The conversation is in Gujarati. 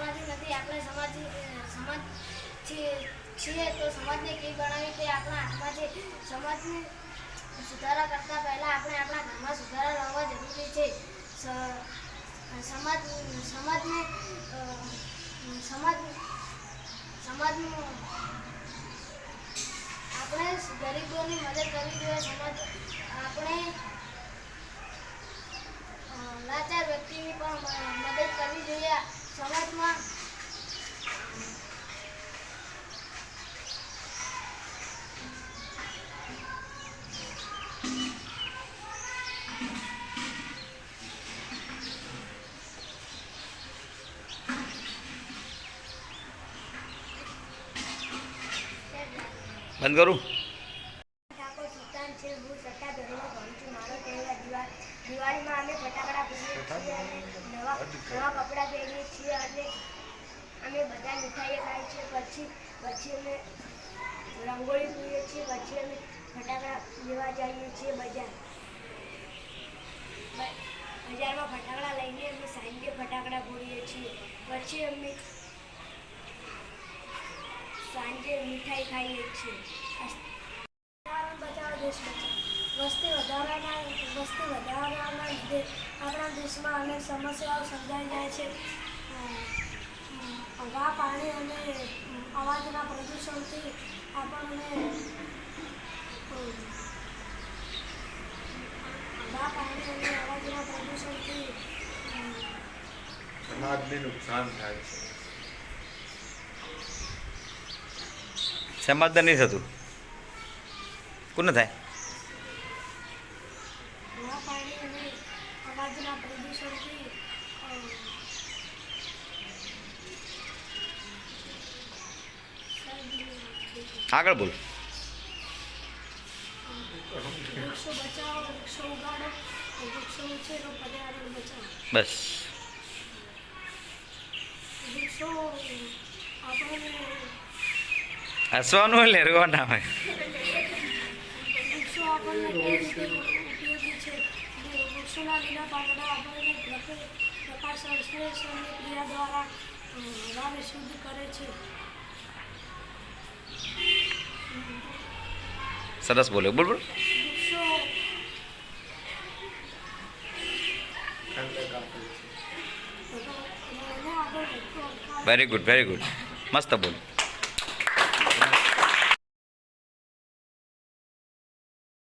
આપણાથી નથી, આપણે સમાજ સમાજ છીએ તો સમાજને કઈ ગણાવી તે આપણા હાથમાં છે સમાજને સુધારા કરતાં પહેલાં આપણે આપણા ઘરમાં સુધારા લાવવા જરૂરી છે. સમાજ, સમાજને સમાજ, સમાજનું આપણે ગરીબોની મદદ કરવી જોઈએ, સમાજ, આપણે મારો તહેવાર દિવાળી દિવાળીમાં અમે ફટાકડા ફોડીએ છીએ અને નવા નવા કપડાં પહેરીએ છીએ અને અમે બધા મીઠાઈઓ ખાઈએ છીએ. પછી પછી અમે રંગોળી પૂરીએ છીએ. પછી અમે ફટાકડા લેવા જઈએ છીએ બજાર. બજારમાં ફટાકડા લઈને અમે સાંજે ફટાકડા ફોડીએ છીએ. પછી અમે સાંજે મીઠાઈ ખાઈએ છીએ. પર્યાવરણ દેશ બચાવો વસ્તી વધારાના વસ્તી વધારાના લીધે આપણા દેશમાં અનેક સમસ્યાઓ સર્જાઈ જાય છે. હવા પાણી અને અવાજના પ્રદૂષણથી આપણને હવા પાણી અને અવાજના પ્રદૂષણથી સમાજને નુકસાન થાય છે. સમાધાન નહીં થતું? કોને થાય હવા પાણી અને અવાજના પ્રદૂષણથી આગળ બોલ. બસ. હસવાનું એટલે રવા ના હોય વૃક્ષો આપણને કઈ રીતે ઉપયોગી છે અને લીલા પાંદડા આપણને પ્રકાશ સંશ્લેષણની ક્રિયા દ્વારા હવાને શુદ્ધ કરે છે. સરસ બોલ્યો. બોલ બોલ. વેરી ગુડ વેરી ગુડ મસ્ત બોલ